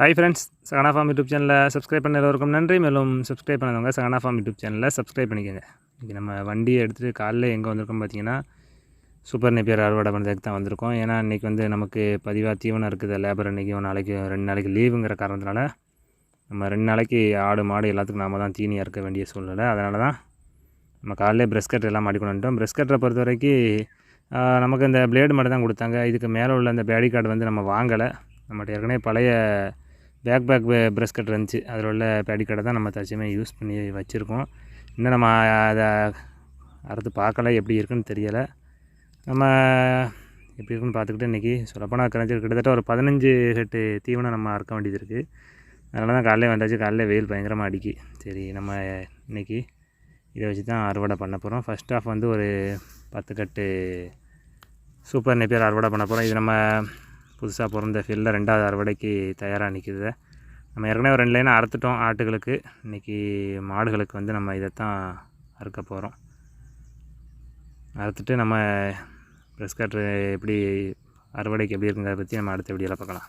Hi friends Sagana farm YouTube சேனலில் subscribe பண்ண எல்லோருக்கும் நன்றி. மேலும் சப்ஸ்கிரைப் பண்ணாதவங்க சகனா ஃபார்ம் யூடியூப் சேனலில் சப்ஸ்கிரைப் பண்ணிக்கோங்க. இன்றைக்கி நம்ம வண்டியை எடுத்துகிட்டு காலைல எங்கே வந்திருக்கோம் பார்த்தீங்கன்னா சூப்பர் நெப்பியர் அறுவடை பண்ணுறதுக்கு தான் வந்திருக்கோம். ஏன்னா இன்றைக்கி வந்து நமக்கு பதிவாக தீவனம் இருக்குது. லேபர் இன்றைக்கி ஒரு நாளைக்கு ரெண்டு நாளைக்கு லீவுங்கிற காரணத்தினால நம்ம ரெண்டு நாளைக்கு ஆடு மாடு எல்லாத்துக்கும் நாம தான் தீனி இறக்க வேண்டிய சூழ்நிலை. அதனால தான் நம்ம காலையிலே ப்ரெஷ் கட்டர் எல்லாம் கொண்டு வந்துட்டோம். ப்ரெஷ் கட்டரை பொறுத்த வரைக்கும் நமக்கு இந்த பிளேடு மட்டும் தான் கொடுத்தாங்க. இதுக்கு மேலே உள்ள அந்த பேடி கார்டு வந்து நம்ம வாங்கலை. நம்மகிட்ட ஏற்கனவே பழைய பேக் பேக் ப்ரெஷ் கட்டர் இருந்துச்சு. அதில் உள்ள பேடி கடை தான் நம்ம தற்சயமாக யூஸ் பண்ணி வச்சுருக்கோம். இன்னும் நம்ம அதை அறுத்து பார்க்கல எப்படி இருக்குன்னு தெரியலை. நம்ம எப்படி இருக்குன்னு பார்த்துக்கிட்டு இன்றைக்கி சொல்லப்போனால் கரைஞ்சி கிட்டத்தட்ட ஒரு பதினஞ்சு ஹெட்டு தீவனம் நம்ம அறுக்க வேண்டியது இருக்குது அதனால தான் காலையில் வந்தாச்சு. காலையில் வெயில் பயங்கரமாக அடிக்கி. சரி நம்ம இன்றைக்கி இதை வச்சு தான் அறுவடை பண்ண போகிறோம் ஃபஸ்ட் ஆஃப் வந்து ஒரு பத்து கட்டு சூப்பர் நெப்பியர் அறுவடை பண்ண போகிறோம் இது நம்ம புதுசாக பிறந்த ஃபீல்டில் ரெண்டாவது அறுவடைக்கு தயாராக நிற்கிது நம்ம ஏற்கனவே ஒரு ரெண்டு லைனாக அறுத்துட்டோம் ஆட்டுகளுக்கு. இன்றைக்கி மாடுகளுக்கு வந்து நம்ம இதைத்தான் அறுக்க போகிறோம் அறுத்துட்டு நம்ம ப்ரெஸ் கட்ரு எப்படி அறுவடைக்கு எப்படி இருக்குங்கிறத பற்றி நம்ம அடுத்த வீடியோவில் பார்க்கலாம்.